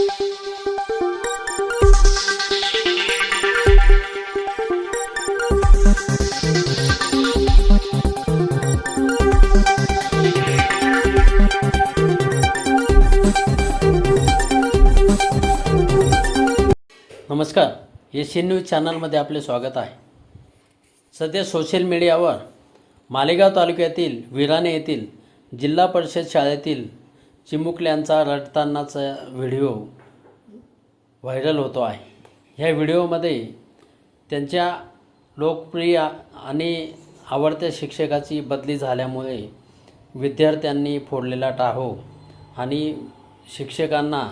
नमस्कार. Asian news चॅनलमध्ये आपले स्वागत आहे. सध्या सोशल मीडियावर मालेगाव तालुक्यातील विराणे येथील जिल्हा परिषद शाळेतील चिमुकल्यांचा रडतानाचा व्हिडिओ व्हायरल होतो आहे. ह्या व्हिडिओमध्ये त्यांच्या लोकप्रिय आणि आवडत्या शिक्षकाची बदली झाल्यामुळे विद्यार्थ्यांनी फोडलेला टाहो आणि शिक्षकांना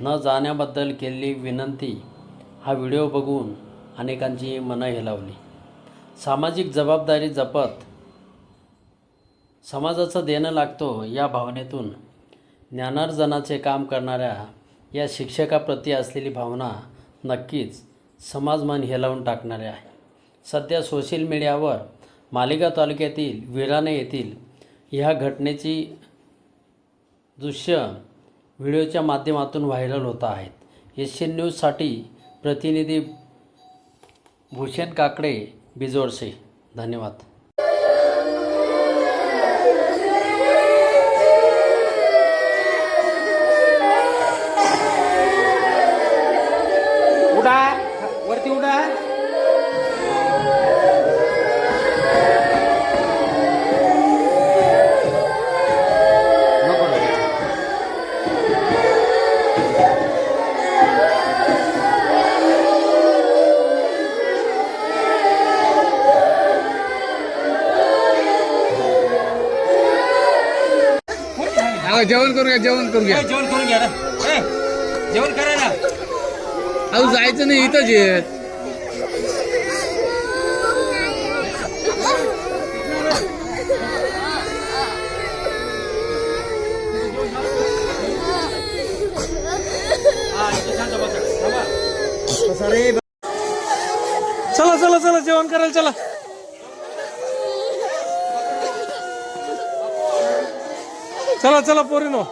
न जाण्याबद्दल केलेली विनंती हा व्हिडिओ बघून अनेकांची मनं हेलावली. सामाजिक जबाबदारी जपत समाजाचं देणं लागतो या भावनेतून ज्ञानार्जनाचे काम करणाऱ्या या शिक्षकाप्रती असलेली भावना नक्कीच समाजमान हेलावून टाकणारे आहे. सध्या सोशल मीडियावर मालेगाव तालुक्यातील विराणे येथील ह्या घटनेची दृश्य व्हिडिओच्या माध्यमातून व्हायरल होत आहेत. एस न्यूजसाठी प्रतिनिधी भूषण काकडे बिजोडसे. धन्यवाद. रे. अहो जेवण करू घ्या जेवण करू घ्या ए, जेवण करून घ्या ना ए, जेवण करायला. अहो जायचं नाही इथंच येत चला चला चला जेवण करायला चला. चला चला पोरीनो.